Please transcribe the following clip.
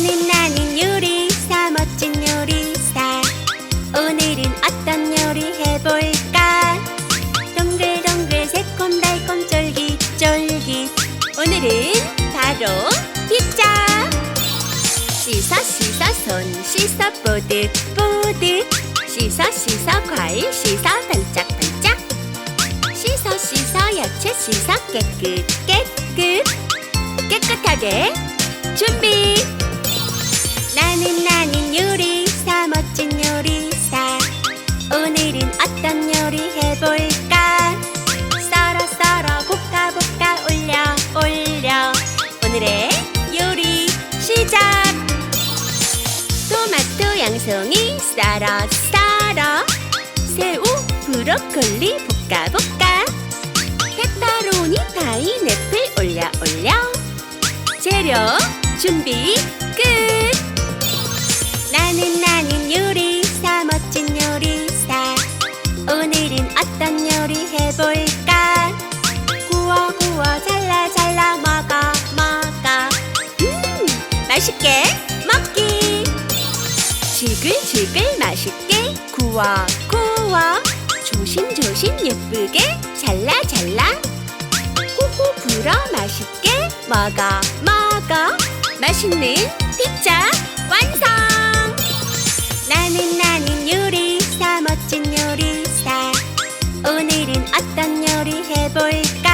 나는 나는 요리사 멋진 요리사. 오늘은 어떤 요리 해볼까? 동글동글 새콤달콤 쫄깃쫄깃. 오늘은 바로 피자. 씻어 씻어 손 씻어 뽀득뽀득. 씻어 씻어 과일 씻어 반짝반짝. 씻어 씻어 야채 씻어 깨끗 깨끗. 깨끗하게 준비 올려 오늘의 요리 시작. 토마토 양송이 썰어 썰어. 새우 브로콜리 볶아 볶아. 페퍼로니 파인애플 올려 올려. 재료 준비 끝. 나는 맛있게 먹기. 질글질글 맛있게 구워 구워. 조심조심 예쁘게 잘라 잘라. 호호 불어 맛있게 먹어 먹어. 맛있는 피자 완성. 나는 나는 요리사 멋진 요리사. 오늘은 어떤 요리 해볼까?